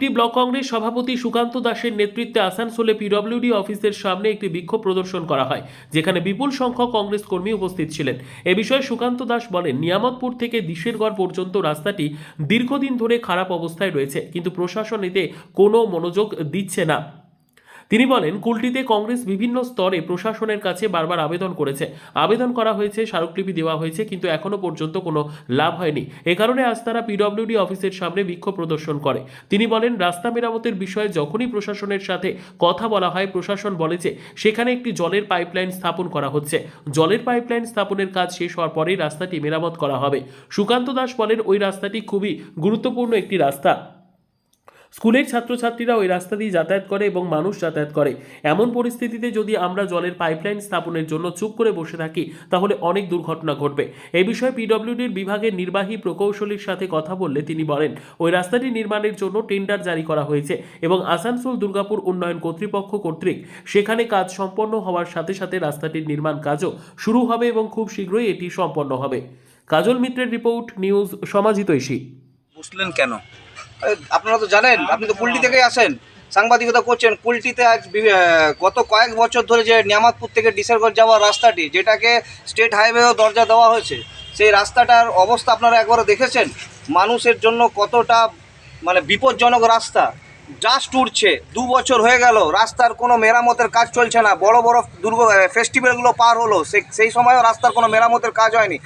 একটি ব্লক কংগ্রেস সভাপতি সুকান্ত দাসের নেতৃত্বে আসানসোলে পিডব্লিউডি অফিসের সামনে একটি বিক্ষোভ প্রদর্শন করা হয়, যেখানে বিপুল সংখ্যক কংগ্রেস কর্মী উপস্থিত ছিলেন। এ বিষয়ে সুকান্ত দাস বলেন, নিয়ামতপুর থেকে দিশেরগড় পর্যন্ত রাস্তাটি দীর্ঘদিন ধরে খারাপ অবস্থায় রয়েছে, কিন্তু প্রশাসন এতে কোনো মনোযোগ দিচ্ছে না। তিনি বলেন, কুলটিতে কংগ্রেস বিভিন্ন স্তরে প্রশাসনের কাছে বারবার আবেদন করেছে। আবেদন করা হয়েছে, স্মারকলিপি দেওয়া হয়েছে, কিন্তু এখনও পর্যন্ত কোনো লাভ হয়নি। এ কারণে আজ তারা পিডব্লিউডি অফিসের সামনে বিক্ষোভ প্রদর্শন করে। তিনি বলেন, রাস্তা মেরামতের বিষয়ে যখনই প্রশাসনের সাথে কথা বলা হয়, প্রশাসন বলে যে, সেখানে একটি জলের পাইপলাইন স্থাপন করা হচ্ছে। জলের পাইপলাইন স্থাপনের কাজ শেষ হওয়ার পরেই রাস্তাটি মেরামত করা হবে। সুকান্ত দাস বলেন, ওই রাস্তাটি খুবই গুরুত্বপূর্ণ একটি রাস্তা। স্কুলের ছাত্রছাত্রীরা ওই রাস্তা দিয়ে যাতায়াত করে এবং মানুষ যাতায়াত করে। এমন পরিস্থিতিতে যদি আমরা জলের পাইপলাইন স্থাপনের জন্য চুপ করে বসে থাকি, তাহলে অনেক দুর্ঘটনা ঘটবে। এই বিষয়ে পিডব্লিউডির বিভাগের নির্বাহী প্রকৌশলীর সাথে কথা বললে তিনি বলেন, ওই রাস্তাটি নির্মাণের জন্য টেন্ডার জারি করা হয়েছে এবং আসানসোল দুর্গাপুর উন্নয়ন কর্তৃপক্ষ কর্তৃক সেখানে কাজ সম্পন্ন হওয়ার সাথে সাথে রাস্তাটির নির্মাণ কাজও শুরু হবে এবং খুব শীঘ্রই এটি সম্পন্ন হবে। কাজল মিত্রের রিপোর্ট নিউজ সমাজিতৈষী বুঝলেন কেন? আপনারা তো জানেন, আপনি তো কুলটি থেকেই আসেন। সাংবাদিকতা করছেন কুলটিতে আজ গত কয়েক বছর ধরে যে নিয়ামতপুর থেকে ডিসেরগঞ্জ যাওয়ার রাস্তাটি, যেটাকে স্টেট হাইওয়েও দরজা দেওয়া হয়েছে, সেই রাস্তাটার অবস্থা আপনারা একবারও দেখেছেন? মানুষের জন্য কতটা মানে বিপজ্জনক রাস্তা। জাস্ট উঠছে দু বছর হয়ে গেল, রাস্তার কোনো মেরামতের কাজ চলছে না। বড় বড় দুর্গ ফেস্টিভ্যালগুলো পার হলো সেই সময়ও রাস্তার কোনো মেরামতের কাজ হয়নি।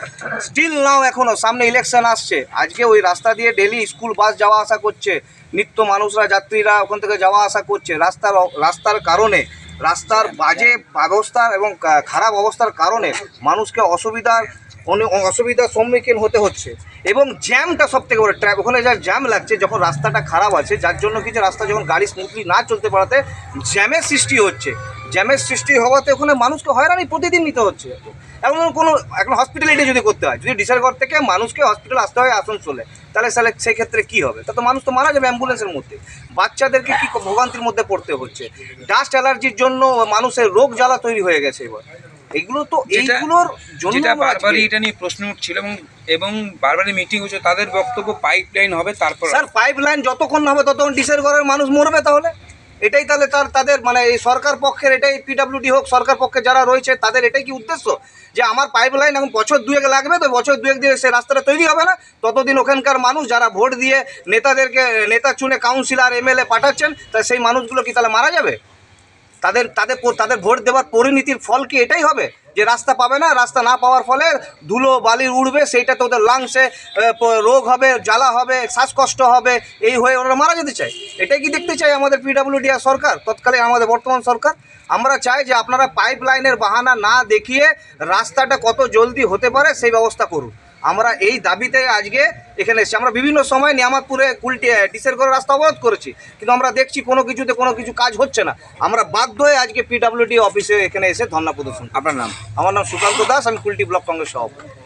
স্টিল নাও এখনও সামনে ইলেকশন আসছে। আজকে ওই রাস্তা দিয়ে ডেলি স্কুল বাস যাওয়া আসা করছে, নিত্য মানুষরা, যাত্রীরা ওখান থেকে যাওয়া আসা করছে। রাস্তার রাস্তার কারণে, রাস্তার বাজে ব্যবস্থা এবং খারাপ অবস্থার কারণে মানুষকে অসুবিধার অনেক অসুবিধার সম্মুখীন হতে হচ্ছে। এবং জ্যামটা সব থেকে বড় ট্র্যাপ ওখানে যা জ্যাম লাগছে, যখন রাস্তাটা খারাপ আছে, যার জন্য কি যে রাস্তা যখন গাড়ি স্মুথলি না চলতে পারাতে জ্যামের সৃষ্টি হচ্ছে। জ্যামের সৃষ্টি হওয়াতে ওখানে মানুষকে হয়রানি প্রতিদিন নিতে হচ্ছে। এখন কোনো এখন হসপিটালিটি যদি করতে হয়, যদি ডিসারগড় থেকে মানুষকে হসপিটাল আসতে হয় আসানসোলে, তাহলে তাহলে সেই ক্ষেত্রে কী হবে? তা তো মানুষ তো মারা যাবে অ্যাম্বুলেন্সের মধ্যে। বাচ্চাদেরকে কী ভোগান্তির মধ্যে পড়তে হচ্ছে? ডাস্ট অ্যালার্জির জন্য মানুষের রোগ জ্বালা তৈরি হয়ে গেছে এবার। এগুলো তো এইগুলোর জন্য যেটা বারবারই এটা নিয়ে প্রশ্ন উঠছিল এবং এবং বারবারই মিটিং হচ্ছে তাদের বক্তব্য পাইপ লাইন হবে তারপর স্যার পাইপ লাইন যতক্ষণ না হবে ততক্ষণ ডিসের ঘরের মানুষ মরবে তাহলে। এটাই তাহলে তার তাদের মানে এই সরকার পক্ষের এটাই পিডাব্লিউডি হোক সরকার পক্ষে যারা রয়েছে তাদের এটাই কি উদ্দেশ্য? যে আমার পাইপ লাইন এখন বছর দুয়েক লাগবে তো বছর দুয়েক দিয়ে সে রাস্তাটা তৈরি হবে না? ততদিন ওখানকার মানুষ যারা ভোট দিয়ে নেতাদেরকে নেতা চুনে কাউন্সিলর এমএলএ পাঠাচ্ছেন তা সেই মানুষগুলো কি তাহলে মারা যাবে? তাদের তাদের তাদের ভোট দেওয়ার পরিণতির ফল কি এটাই হবে? যে রাস্তা পাবে না, রাস্তা না পাওয়ার ফলে ধুলো বালি উড়বে সেইটাতে ওদের লাংসে রোগ হবে, জ্বালা হবে, শ্বাসকষ্ট হবে, এই হয়ে ওরা মারা যেতে চায়। এটাই কি দেখতে চাই আমাদের পিডাব্লিউডি আর সরকার? তৎকালে আমাদের বর্তমান সরকার। আমরা চাই যে আপনারা পাইপ লাইনের বাহানা না দেখিয়ে রাস্তাটা কত জলদি হতে পারে, সেই ব্যবস্থা করুন। আমরা এই দাবিতে আজকে এখানে এসেছি। আমরা বিভিন্ন সময় নিয়ামতপুরে কুলটি ডিসের করে রাস্তা অবরোধ করেছি কিন্তু আমরা দেখছি কোনো কিছুতে কোনো কিছু কাজ হচ্ছে না। আমরা বাধ্য হয়ে আজকে পিডাব্লিউডি অফিসে এখানে এসে ধর্ণা প্রদর্শন আপনার নাম? আমার নাম সুকান্ত দাস আমি কুলটি ব্লক কংগ্রেস সভাপতি।